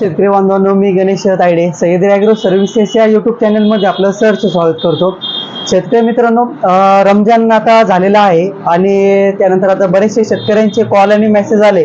शेतकरी बांधवांनो मी गणेश तायडे सह्याद्री ॲग्रो सर्व्हिसेस या यूट्यूब चॅनलमध्ये आपलं सरचं स्वागत करतो. शेतकरी मित्रांनो रमजान आता झालेला आहे आणि त्यानंतर आता बरेचसे शेतकऱ्यांचे कॉल आणि मेसेज आले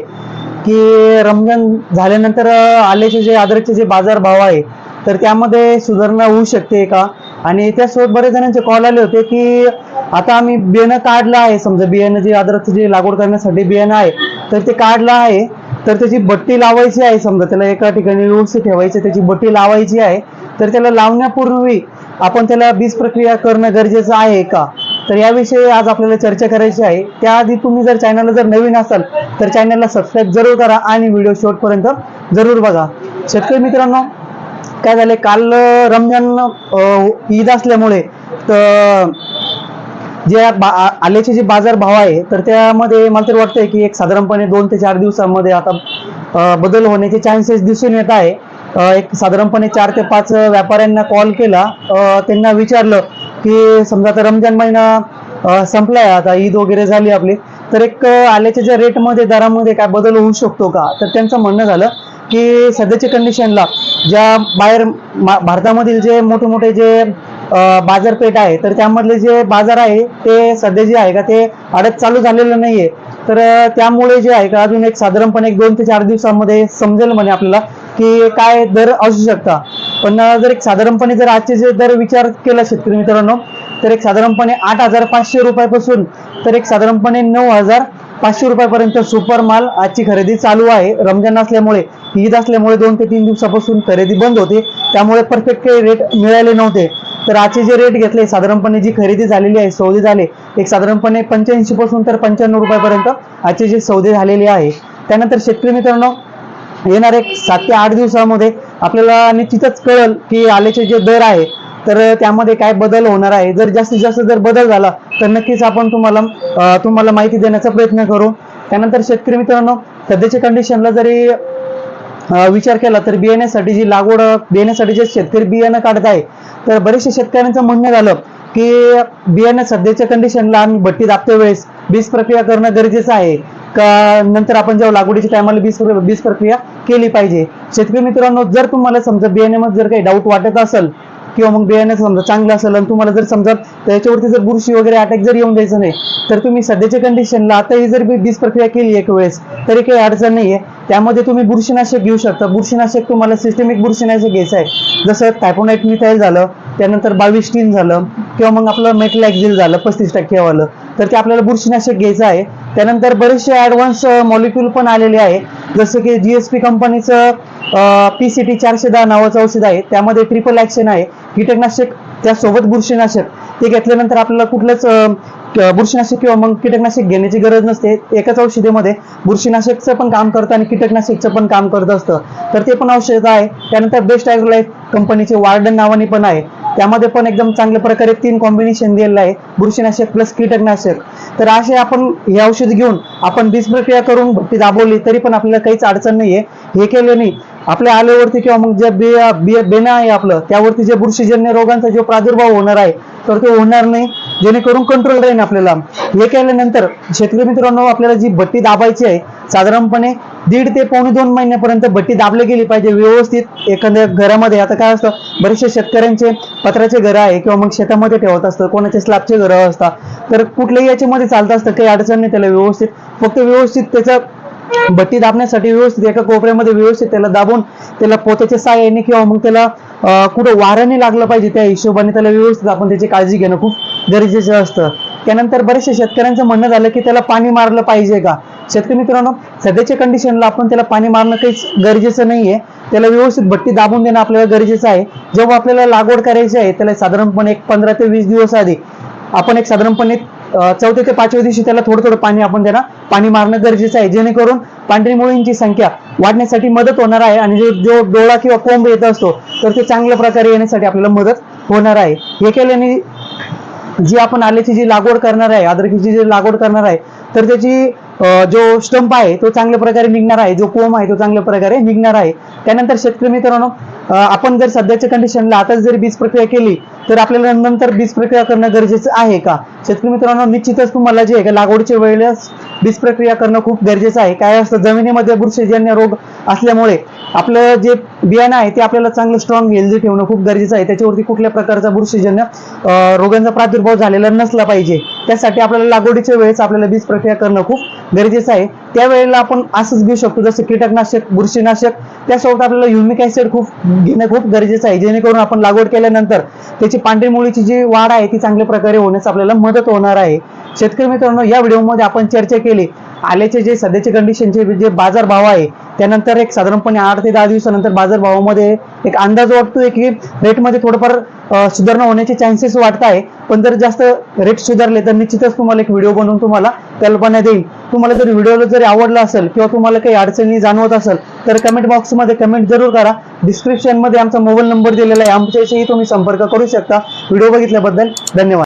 की रमजान झाल्यानंतर आल्याचे जे आदरचे जे बाजार भाव आहे तर त्यामध्ये सुधारणा होऊ शकते का? आणि त्यासोबत बरेच जणांचे कॉल आले होते की आता आम्ही बियाणं काढलं आहे. समजा बियाणं जे आदरचं जे लागवड करण्यासाठी बियाणं आहे तर ते काढलं आहे. तर त्याची बट्टी लावायची आहे समजा त्याला एका ठिकाणी व्यवस्थित ठेवायची त्याची बट्टी लावायची आहे तर त्याला लावण्यापूर्वी आपण त्याला बीज प्रक्रिया करणं गरजेचं आहे का? तर याविषयी आज आपल्याला चर्चा करायची आहे. त्याआधी तुम्ही जर चॅनलला जर नवीन असाल तर चॅनलला सबस्क्राईब जरूर करा आणि व्हिडिओ शेवटपर्यंत जरूर बघा. शेतकरी मित्रांनो काय झाले काल रमजान ईद असल्यामुळे तर जे बा- आल्याचे जे बाजार भाव आहे तर त्यामध्ये मला तरी वाटतंय की एक साधारणपणे दोन ते चार दिवसांमध्ये आता बदल होण्याचे चान्सेस दिसून येत आहे. एक साधारणपणे चार ते पाच व्यापाऱ्यांना कॉल. केला त्यांना विचारलं की समजा आता रमजान महिना संपलाय आता ईद वगैरे झाली आपली तर एक आल्याच्या ज्या रेटमध्ये दरामध्ये काय बदल होऊ शकतो का? तर त्यांचं म्हणणं झालं की सध्याच्या कंडिशनला ज्या बाहेर भारतामधील जे मोठे मोठे जे बाजारपेठ आहे. तर त्यामधले जे बाजार आहे ते सध्या जे आहे का ते आडत चालू झालेलं नाहीये. तर त्यामुळे जे आहे का अजून एक साधारणपणे एक दोन ते चार दिवसांमध्ये समजेल म्हणे आपल्याला की काय दर असू शकता. पण जर एक साधारणपणे जर आजचे जे दर विचार केला शेतकरी मित्रांनो तर एक साधारणपणे आठ हजार पाचशे रुपयापासून तर एक साधारणपणे नऊ हजार पाचशे रुपयापर्यंत सुपर माल आजची खरेदी चालू आहे. रमजान असल्यामुळे ईद असल्यामुळे दोन ते तीन दिवसापासून खरेदी बंद होती. त्यामुळे परफेक्ट काही रेट मिळाले नव्हते. तर आजचे जे रेट घेतले साधारणपणे जी खरेदी झालेली आहे सौदे झाले एक साधारणपणे पंच्याऐंशी पासून तर पंच्याण्णव रुपयापर्यंत आजचे जे सौदे झालेले आहे. त्यानंतर शेतकरी मित्रांनो येणार एक सात ते आठ दिवसामध्ये आपल्याला निश्चितच कळेल की आल्याचे जे दर आहे तर त्यामध्ये काय बदल होणार आहे. जर जास्तीत जास्त जर बदल झाला तर नक्कीच आपण तुम्हाला तुम्हाला माहिती देण्याचा प्रयत्न करू. त्यानंतर शेतकरी मित्रांनो सध्याच्या कंडिशनला जरी विचार केला तर बियाण्यासाठी जी लागवड बियाण्यासाठी जे शेतकरी बियाणं काढत आहे तर बरेचशे शेतकऱ्यांचं म्हणणं झालं की बियाणं सध्याच्या कंडिशनला आम्ही भट्टी दाबते वेळेस. बीज प्रक्रिया करणं गरजेचं आहे. का नंतर आपण जेव्हा लागवडीच्या टायमाला बीज बीज प्रक्रिया केली पाहिजे. शेतकरी मित्रांनो जर तुम्हाला समजा बियाण्यामध्ये जर काही डाऊट वाटत असेल किंवा मग बियाणं समजा चांगलं असेल आणि तुम्हाला जर समजा त्याच्यावरती जर बुरशी वगैरे अटॅक जर येऊन द्यायचं नाही तर तुम्ही सध्याच्या कंडिशनला आताही जर बी- बीज प्रक्रिया केली एक वेळेस तरी काही अडचण नाहीये. त्यामध्ये तुम्ही बुरशीनाशक घेऊ शकता. बुरशीनाशक तुम्हाला सिस्टमिक बुरशीनाशक घ्यायचं आहे. जसं टायपोनाईट मिथाईल झालं त्यानंतर बावीस टीन झालं किंवा मग आपलं मेटलॅक्झिल झालं पस्तीस टक्केवालं तर ते आपल्याला बुरशीनाशक घ्यायचं आहे. त्यानंतर बरेचसे ॲडव्हान्स मॉलिक्यूल पण आलेले आहे. जसं की जीएसपी कंपनीचं पी सी टी चारशे दहा नावाचं औषध आहे. त्यामध्ये ट्रिपल ॲक्शन आहे. कीटकनाशक त्यासोबत बुरशीनाशक. ते घेतल्यानंतर आपल्याला कुठलंच बुरशीनाशक किंवा मग कीटकनाशक घेण्याची गरज नसते. एकाच औषधीमध्ये बुरशीनाशकचं पण काम करतं आणि कीटकनाशकचं पण काम करत असतं. तर ते पण औषध आहे. त्यानंतर बेस्ट ॲग्रोलाईफ कंपनीचे वार्डन नावाने पण आहे. त्यामध्ये पण एकदम चांगल्या प्रकारे तीन कॉम्बिनेशन दिलेलं आहे. बुरशीनाशक प्लस कीटकनाशक. तर असे आपण हे औषध घेऊन आपण बीज प्रक्रिया करून भट्टी दाबवली तरी पण आपल्याला काहीच अडचण नाही आहे हे केलं नाही. आपल्या आलेवरती किंवा मग जे बिया बिया बेणं आहे आपलं त्यावरती जे बुरशीजन्य रोगांचा जो प्रादुर्भाव होणार आहे तर ते होणार नाही. जेणेकरून कंट्रोल राहील आपल्याला. हे केल्यानंतर शेतकरी मित्रांनो आपल्याला जी भट्टी दाबायची आहे साधारणपणे दीड ते पावणे दोन महिन्यापर्यंत भट्टी दाबली गेली पाहिजे व्यवस्थित. एखाद्या घरामध्ये आता काय असतं बरेचसे शेतकऱ्यांचे पत्राचे घरं आहे किंवा मग शेतामध्ये ठेवत असतं कोणाचे स्लॅबचे घरं असतात. तर कुठल्याही याच्यामध्ये चालत असतं काही अडचण नाही त्याला व्यवस्थित. फक्त व्यवस्थित त्याचं भट्टी दाबण्यासाठी व्यवस्थित एका कोपऱ्यामध्ये व्यवस्थित त्याला दाबून त्याला पोत्याच्या साह्याने किंवा मग त्याला कुठं वाऱ्याने लागलं पाहिजे त्या हिशोबाने त्याला व्यवस्थित आपण त्याची काळजी घेणं खूप गरजेचं असतं. त्यानंतर बरेचशा शेतकऱ्यांचं म्हणणं झालं की त्याला पाणी मारलं पाहिजे का? शेतकरी मित्रांनो सध्याच्या कंडिशनला आपण त्याला पाणी मारणं काहीच गरजेचं नाहीये. त्याला व्यवस्थित भट्टी दाबून देणं आपल्याला गरजेचं आहे. जेव्हा आपल्याला लागवड करायची आहे त्याला साधारणपणे एक पंधरा ते वीस दिवस आधी आपण एक साधारणपणे चौथ्या ते पाचव्या दिवशी त्याला थोडं थोडं पाणी आपण त्यांना पाणी मारणं गरजेचं आहे. जेणेकरून पांढरी मुळींची संख्या वाढण्यासाठी मदत होणार आहे आणि जो जो डोळा किंवा कोंब येत असतो तर ते चांगल्या प्रकारे येण्यासाठी आपल्याला मदत होणार आहे. हे केल्याने जी आपण आल्याची जी लागवड करणार आहे अद्रकीची जी लागवड करणार आहे तर त्याची जो स्टंप आहे तो चांगल्या प्रकारे निघणार आहे. जो कोंब आहे तो चांगल्या प्रकारे निघणार आहे. त्यानंतर शेतकरी मित्रांनो आपण जर सध्याच्या कंडिशनला आताच जर बीज प्रक्रिया केली तर आपल्याला नंतर बीज प्रक्रिया करणं गरजेचं आहे का? शेतकरी मित्रांनो निश्चितच तुम्हाला जे आहे का लागवडीच्या वेळेस बीज प्रक्रिया करणं खूप गरजेचं आहे. काय असतं जमिनीमध्ये बुरशीजन्य रोग असल्यामुळे आपलं जे बियाणं आहे ते आपल्याला चांगलं स्ट्रॉंग हेल्दी ठेवणं खूप गरजेचं आहे. त्याच्यावरती कुठल्या प्रकारचा बुरशीजन्य रोगांचा प्रादुर्भाव झालेला नसला पाहिजे. त्यासाठी आपल्याला लागवडीच्या वेळेस आपल्याला बीज प्रक्रिया करणं खूप गरजेचं आहे. त्यावेळेला आपण असंच घेऊ शकतो जसं कीटकनाशक बुरशीनाशक. त्यासोबत आपल्याला युमिक ऍसिड खूप घेणं खूप गरजेचं आहे. जेणेकरून आपण लागवड केल्यानंतर त्याची पांढरी मुळीची जी वाढ आहे ती चांगल्या प्रकारे होण्यास आपल्याला मदत होणार आहे. शेतकरी मित्रांनो या व्हिडिओमध्ये आपण चर्चा केली. आल्याचे जे सध्याचे कंडिशनचे जे बाजारभाव आहे त्यानंतर एक साधारणपणे आठ ते दहा दिवसानंतर बाजारभावामध्ये एक अंदाज वाटतोय की रेटमध्ये थोडंफार सुधारणा होण्याचे चान्सेस वाटत आहे. पण जर जास्त रेट सुधारले तर निश्चितच तुम्हाला एक व्हिडिओ बनवून तुम्हाला कल्पना देईल. तुम्हाला जर व्हिडिओला जरी आवडला असेल किंवा तुम्हाला काही अडचणी जाणवत असेल तर कमेंट बॉक्समध्ये कमेंट जरूर करा. डिस्क्रिप्शनमध्ये आमचा मोबाईल नंबर दिलेला आहे. आमच्याशी तुम्ही संपर्क करू शकता. व्हिडिओ बघितल्याबद्दल धन्यवाद.